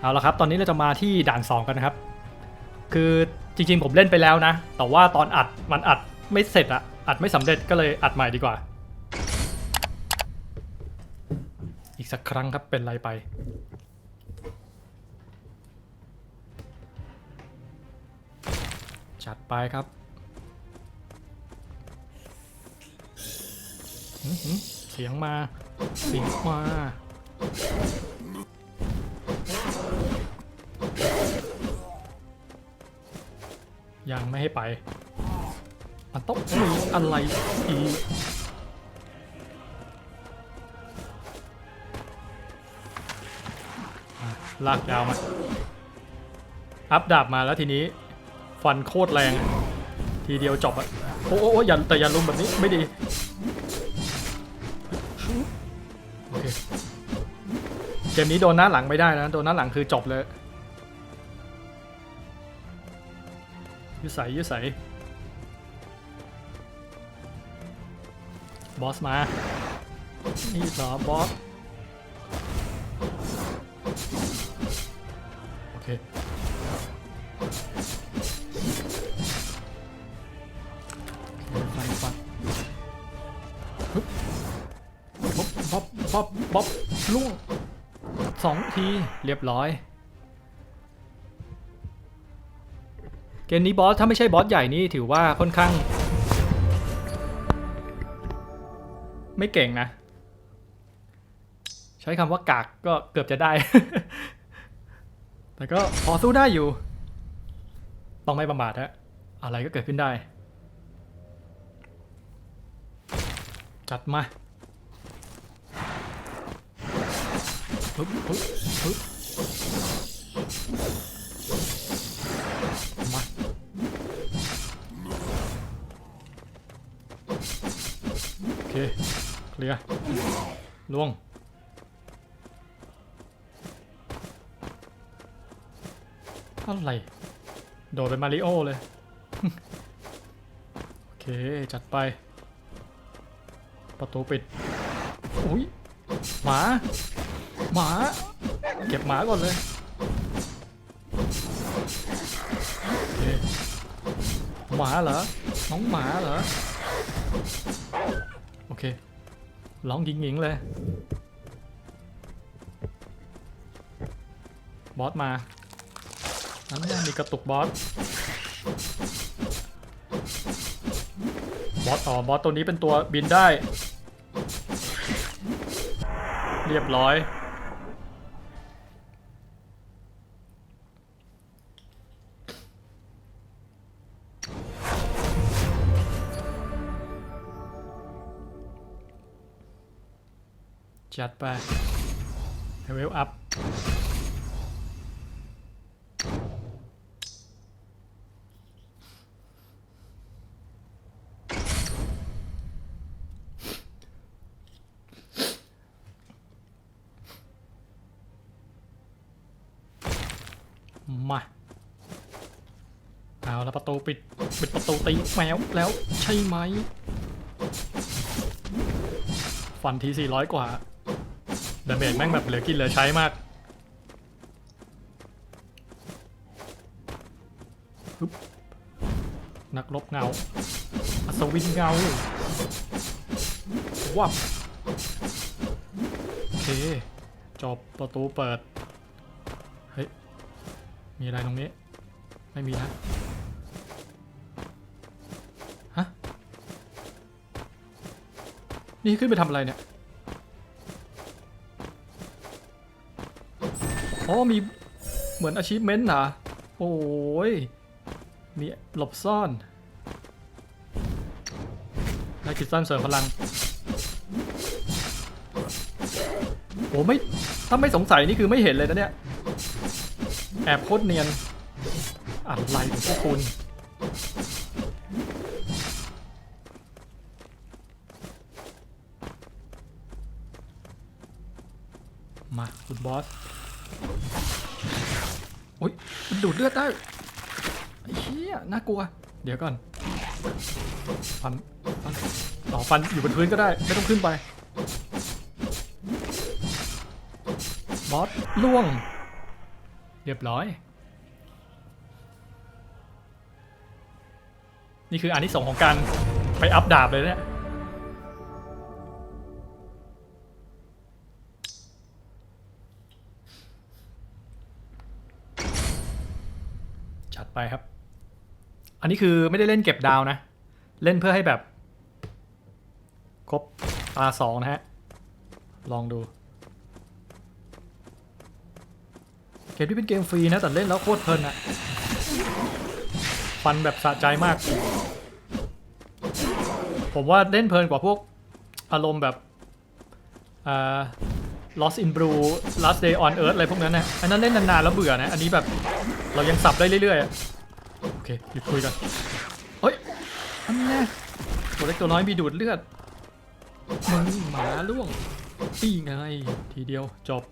เอาละครับ ตอนนี้เราจะมาที่ด่าน 2 กันนะครับ คือจริงๆผมเล่นไปแล้วนะ แต่ว่าตอนอัดมันอัดไม่เสร็จอะอัดไม่สำเร็จก็เลยอัดใหม่ดีกว่า อีกสักครั้งครับเป็นไรไป จัดไปครับเสียงมา เสียงมา ยังไม่ให้ไป มันต้องมีอะไรอีกลากยาวมา อัพดาบมาแล้วทีนี้ ฟันโคตรแรง ทีเดียวจบอะโอ้โอ้โอ้อย่าแต่อย่าลุมแบบนี้ไม่ดี โอเค เกมนี้โดนหน้าหลังไม่ได้นะ โดนหน้าหลังคือจบเลย ยืดใส่ยืดใส่บอสมานี่เหรอบอสโอเคฟันฟันฮึบบ๊อบบ๊อบบ๊อบบ๊อบล่วงสองทีเรียบร้อย เกมนี้บอสถ้าไม่ใช่บอสใหญ่นี่ถือว่าค่อนข้าง ไม่เก่งนะ ใช้คำว่ากากก็เกือบจะได้ แต่ก็พอสู้ได้อยู่ ต้องไม่ประมาทฮะอะไรก็เกิดขึ้นได้ จัดมาปึ๊บปึ๊บปึ๊บ มาโอเค เคลียร์ล่วงอะไร โดดเป็นมาริโอเลย โอเค จัดไป ประตูปิด อุ้ยหมา หมา เก็บหมาก่อนเลย หมาเหรอ น้องหมาเหรอ โอเค ร้องหญิงๆเลย บอสมานั่นแน่มีกระตุกบอส บอสอ๋อบอสตัวนี้เป็นตัวบินได้ เรียบร้อย จัดไปเวลอัพมาเอาแล้วประตูปิด ปิดประตูตีแมวแล้วใช่ไหม ฟันที 400 กว่า ดาเมจแม่งแบบเหลือกินเหลือใช้มากนักรบเงาอัศวินเงาวับโอเคจบประตูเปิด เฮ้ย มีอะไรตรงนี้ ไม่มีนะ ฮะ นี่ขึ้นไปทำอะไรเนี่ย อ๋อมีเหมือน achievement เหรอโอ้ยมีหลบซ่อนได้คิดสั้นเสริมพลังโอ้ไม่ถ้าไม่สงสัยนี่คือไม่เห็นเลยนะเนี่ย แอบโคตรเนียนอะไรพวกคุณมาคุณบอส ดูดเลือดได้ไอ้เหี้ยน่ากลัว เดี๋ยวก่อนฟันฟันต่อฟันอยู่บนพื้นก็ได้ ไม่ต้องขึ้นไปบอสล่วง เรียบร้อย นี่คืออันที่สองของการไปอัพดาบเลยเนี่ย ไปครับ อันนี้คือไม่ได้เล่นเก็บดาวนะ เล่นเพื่อให้แบบ ครบตาสองนะฮะ ลองดู เกมที่เป็นเกมฟรีนะ แต่เล่นแล้วโคตรเพลินอะฟันแบบสะใจมาก ผมว่าเล่นเพลินกว่าพวกอารมณ์แบบอ่า Lost in Blue Last Day on Earth อะไรพวกนั้นนะอันนั้นเล่นนานๆแล้วเบื่อนะ อันนี้แบบ เรายังสับได้เรื่อยๆอะโอเคหยุดคุยกันเฮ้ยอันนี้ตัวเล็กตัวน้อยมีดูดเลือดมึงหมาล่วงตีไงทีเดียวจบ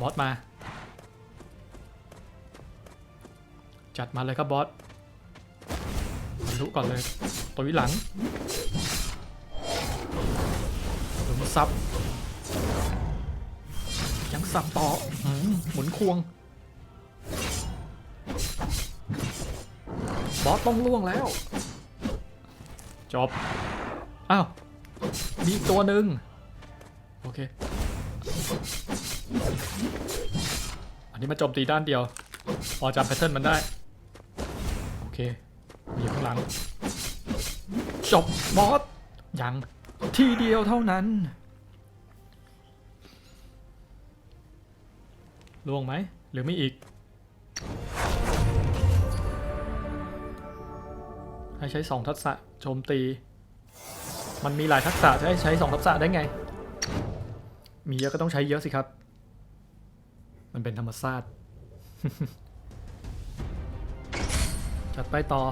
บอสมา จัดมาเลยครับบอสบรรลุก่อนเลยตัววิหลังหลุมซับ ยังสับต่ออืมหมุนควง บอสต้องล่วงแล้ว จบ อ้าว มีอีกตัวหนึ่งโอเค อันนี้มาโจมตีด้านเดียว พอจำแพทเทิร์นมันได้ โอเค มีอยู่ข้างหลัง จบบอสยัง ทีเดียวเท่านั้น ล่วงไหม หรือไม่อีกให้ใช้สองทักษะโจมตี มันมีหลายทักษะจะให้ใช้สองทักษะได้ไง มีเยอะก็ต้องใช้เยอะสิครับ มันเป็นธรรมชาติจัดไปต่อ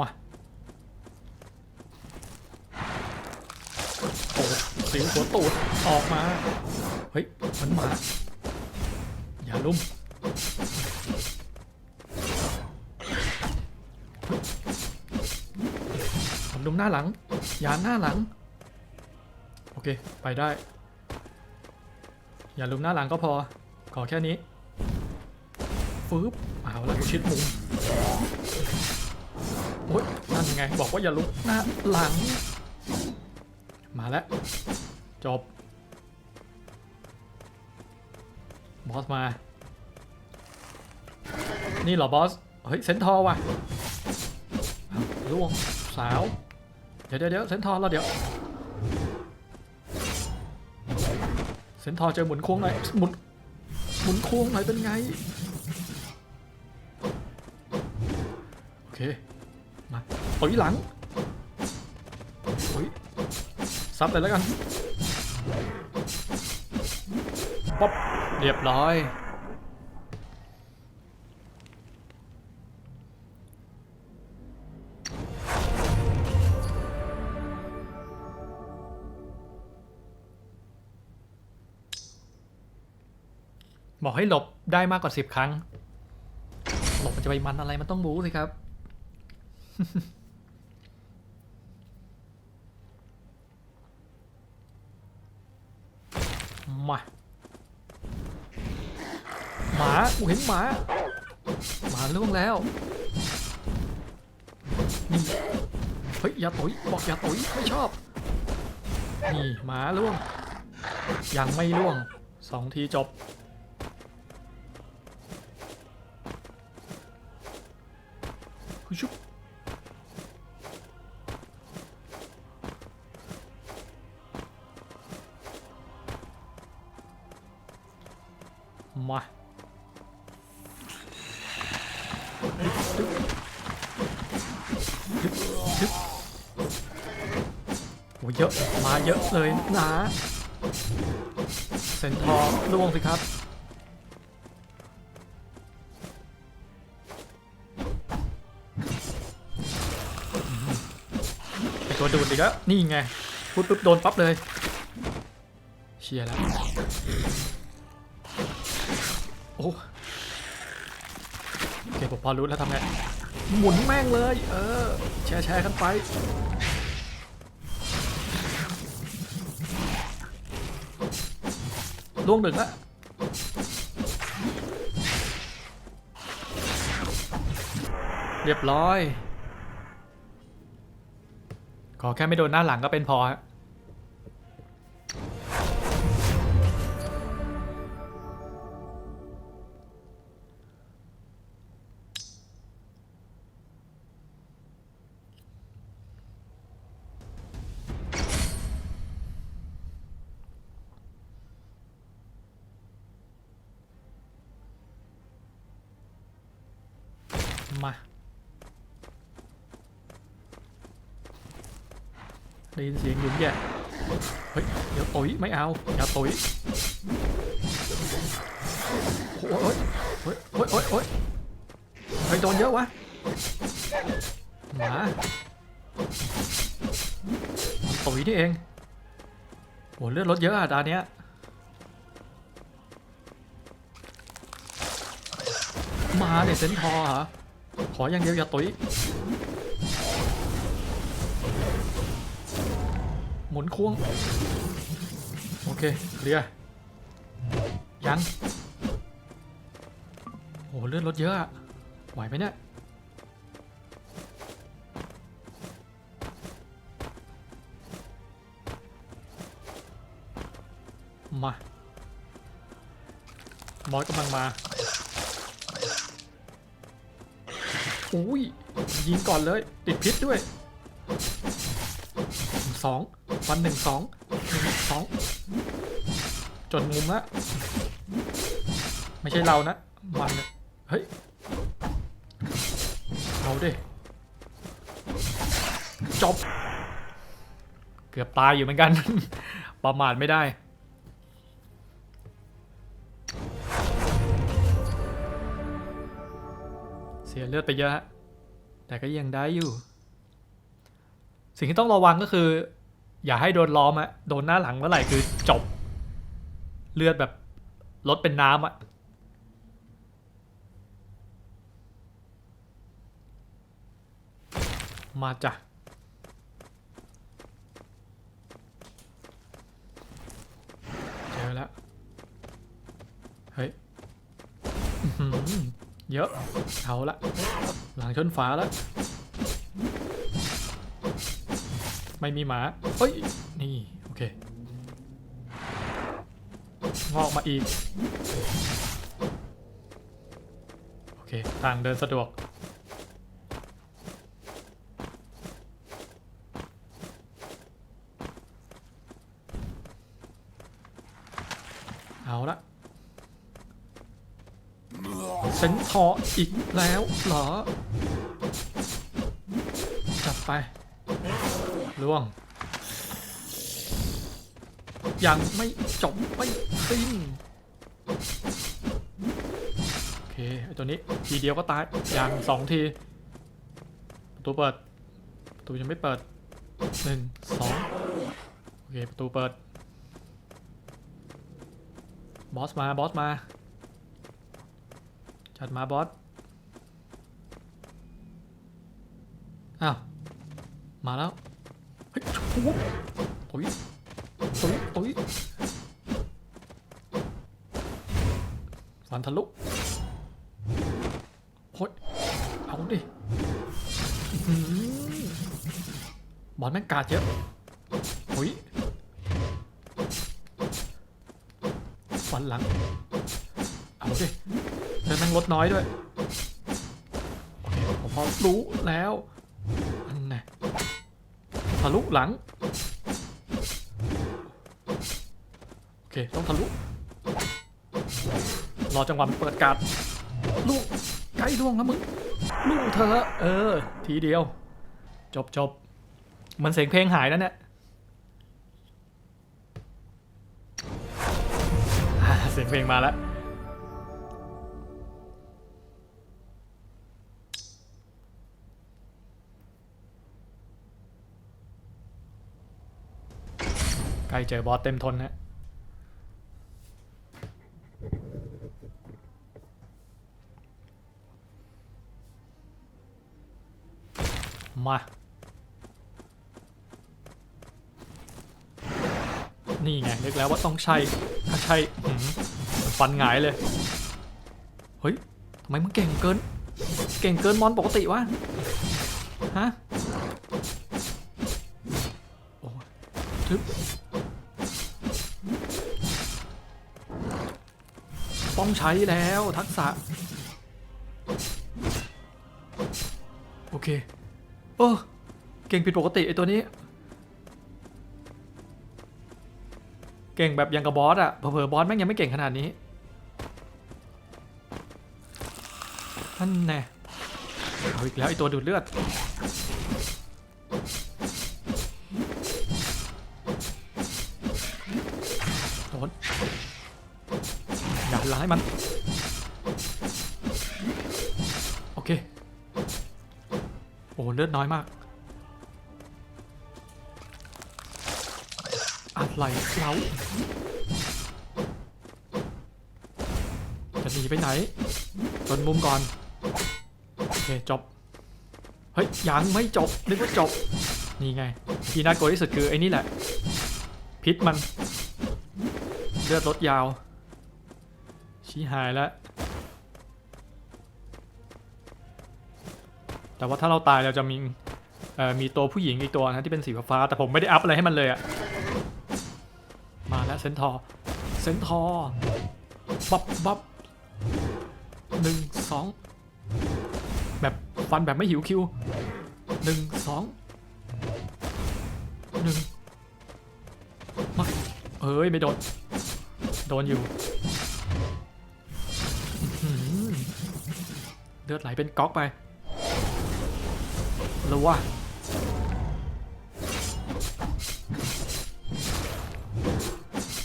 มาโอ้สิวหัวตูดออกมา เฮ้ย มันมา อย่าลุ่มผมดุมหน้าหลัง อย่าหน้าหลัง โอเค ไปได้ อย่าลุมหน้าหลังก็พอ ขอแค่นี้ ฟืบเอาละชิดมุม โอ๊ยนั่นไง บอกว่าอย่าลุกหน้าหลัง มาแล้ว จบ บอสมา นี่เหรอบอส เฮ้ย เซนทอร์ว่ะล่วงสาว เดี๋ยวเดี๋ยวเซนทอร์เราเดี๋ยว เซนทอร์เจอหมุนโค้งหน่อยหมุนหมุนโค้งหน่อยเป็นไง โอเค มาต่อยหลังโอ้ยซับเลยแล้วกันป๊อปเรียบร้อยบอกให้หลบได้มากกว่าสิบครั้ง หลบมันจะไปมันอะไรมันต้องบู๊สิครับ มา หมากูเห็นหมา หมาล่วงแล้วนี่เฮ้ยอย่าตุ๋ยบอกอย่าตุ๋ยไม่ชอบ นี่หมาล่วง ยังไม่ล่วงสองทีจบฮึชุบ เยอะเลยนะเซนทอร์ล่วงสิครับ ไอตัวดูดอีกแล้ว นี่ไงพูดปุ๊บโดนปั๊บเลย เชียร์แล้ว โอ้โอเคผมพอรู้แล้วทำไง หมุนแม่งเลย เออ แชร์แชร์กันไป ล่วงหนึ่งละเรียบร้อย ขอแค่ไม่โดนหน้าหลังก็เป็นพอฮะ มาได้ยินเสียงหยุ่มแย่เฮ้ยเดี๋ยวตุยไม่เอาอย่าตุ๋ยโอ้ยโอ้ยโอ้ยโอ้ยโอ้ยไปโดนเยอะวะหมาตุ๋ยนี่เองโหเลือดลดเยอะอะดานเนี้ยมาเนี่ยเซนทอร์เหรอ ขออย่างเดียวอย่าตุยหมุนควง โอเค เคลียร์ ยัง โอ้เลือดลดเยอะอะไหวไหมเนี่ย มาบอสกำลังมา อุ้ยยิงก่อนเลย ติดพิษด้วยสองวันหนึ่งสองหนึ่งสองจนมุมละไม่ใช่เรานะ มันเนี่ยเฮ้ยเอาดิจบ เกือบตายอยู่เหมือนกัน ประมาทไม่ได้ สียเลือดไปเยอะ แต่ก็ยังได้อยู่ สิ่งที่ต้องระวังก็คือ อย่าให้โดนล้อมอะโดนหน้าหลังเมื่อไหร่คือจบ เลือดแบบลดเป็นน้ำอะมาจ้ะเจอแล้ว เฮ้ย เยอะเอาละหลังชนฝาแล้วไม่มีหมาเฮ้ย นี่ โอเค งอกมาอีก โอเค ทางเดินสะดวก เอาละ เซนทออีกแล้วเหรอ จับไปล่วง ยังไม่จบไม่สิ้นโอเคไอตัวนี้ทีเดียวก็ตายอย่างสองทีประตูเปิดประตูยังไม่เปิดหนึ่งสองโอเคประตูเปิดบอสมาบอสมา จัดมาบอส อ้าว มาแล้วเฮ้ยตุ้ยตุ้ยตุ้ยฟันทะลุโอ้ยเอาดิบอลแม่งกาดเยอะโอ้ยฟันหลัง เอาดิ เธอแม่งลดน้อยด้วย ผมพอรู้แล้วอันไงทะลุหลัง โอเค ต้องทะลุ รอจังหวะมันเปิดการ์ดลูกใกล้ดวงแล้วมึง ลูกเธอ เออ ทีเดียว จบจบมันเสียงเพลงหายแล้วเนี่ยเสียงเพลงมาแล้ว ใกล้เจอบอสเต็มทนฮะมา นี่ไงนึกแล้วว่าต้องใช่ถ้าใช่ฟันหงายเลย เฮ้ยทำไมมึงเก่งเกิน เก่งเกินมอนปกติวะ ฮะ โอ้ยทึบ ต้องใช้แล้วทักษะ โอเคเออเก่งผิดปกติไอตัวนี้ เก่งแบบยังกับบอสอะเผลอๆบอสแม่งยังไม่เก่งขนาดนี้นั่นแน่เอาอีกแล้วไอตัวดูดเลือด อย่าร้มัน โอเค โอ้เลือดน้อยมาก อะไรเราจะหนีไปไหนจนมุมก่อน โอเค จบ เฮ้ย ยังไม่จบ นึกว่าจบ นี่ไง ที่น่ากลัวที่สุดคือไอ้นี่แหละ พิษมัน เลือดลดยาว ชี้หายแล้ว แต่ว่าถ้าเราตายเราจะมีมีตัวผู้หญิงอีกตัวนะที่เป็นสีฟ้าแต่ผมไม่ได้อัพอะไรให้มันเลยอะมาแล้วเซนทอเซนทอบับบับหนึ่งสองแบบฟันแบบไม่หิวคิวหนึ่งสองหนึ่งมาเอ้ยไม่โดน โดนอยู่ เลือดไหลเป็นก๊อกไปรู้ว่า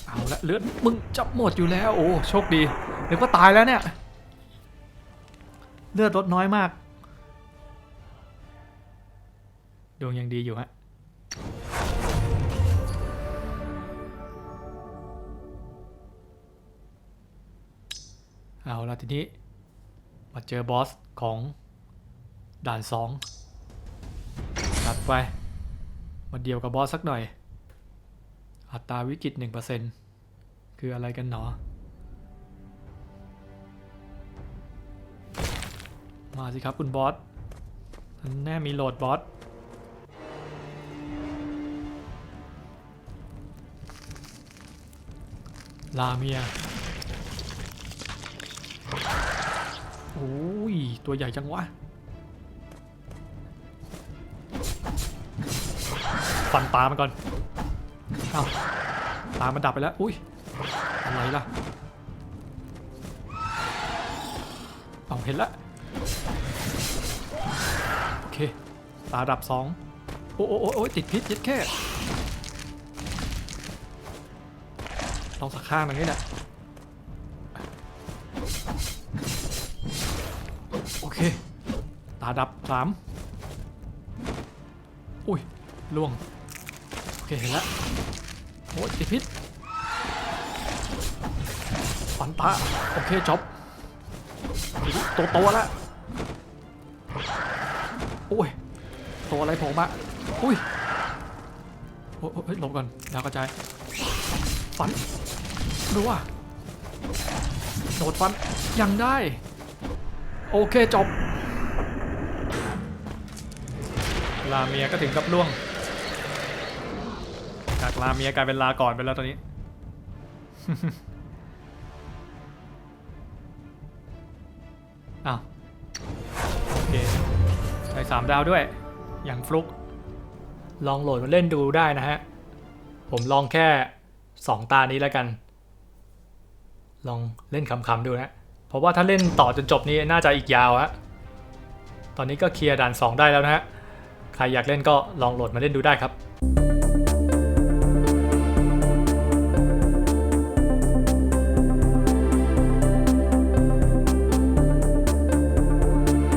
เอาละเลือดมึงจับหมดอยู่แล้วโอ้โชคดีเดี๋ยวก็ตายแล้วเนี่ย เลือดลดน้อยมาก ดวงยังดีอยู่ฮะเอาละทีนี้ มาเจอบอสของด่านสองตัดไป มาเดียวกับบอสสักหน่อย อัตราวิกฤต1%คืออะไรกันหนอ มาสิครับคุณบอสแน่มีโหลดบอสลาเมีย โอ้ย ตัวใหญ่จังวะ ฟันตามันก่อนอ้าวตามันดับไปแล้ว อุ้ย อะไรล่ะ เอาเห็นละ โอเค ตาดับสองโอ้โอ้โอ้โอ้ยติดพิษยิดแค่ต้องสักข้างหนึงนี่แหละ ดับสามอุ้ยล่วง โอเค เห็นแล้วโอ้ยติดพิษฟันตา โอเคจบตัวโตแล้วโอ้ยตัวอะไรโผล่มา อุ้ยโอ้ยโอ้ยหลบก่อนดาวกระจาย ฟัน ดูว่าโดดฟัน ยังได้ โอเคจบ ลาเมียก็ถึงกับล่วง จากลาเมียกลายเป็นลาก่อนไปแล้วตอนนี้ อ้าว โอเคใส่สามดาวด้วย อย่างฟลุก ลองโหลดมาเล่นดูได้นะฮะ ผมลองแค่2ตานี้แล้วกัน ลองเล่นขำๆดูนะ เพราะว่าถ้าเล่นต่อจนจบนี้น่าจะอีกยาวฮะ ตอนนี้ก็เคลียร์ด่าน 2 ได้แล้วนะฮะ ครอยากเล่นก็ลองโหลดมาเล่นดูได้ครับ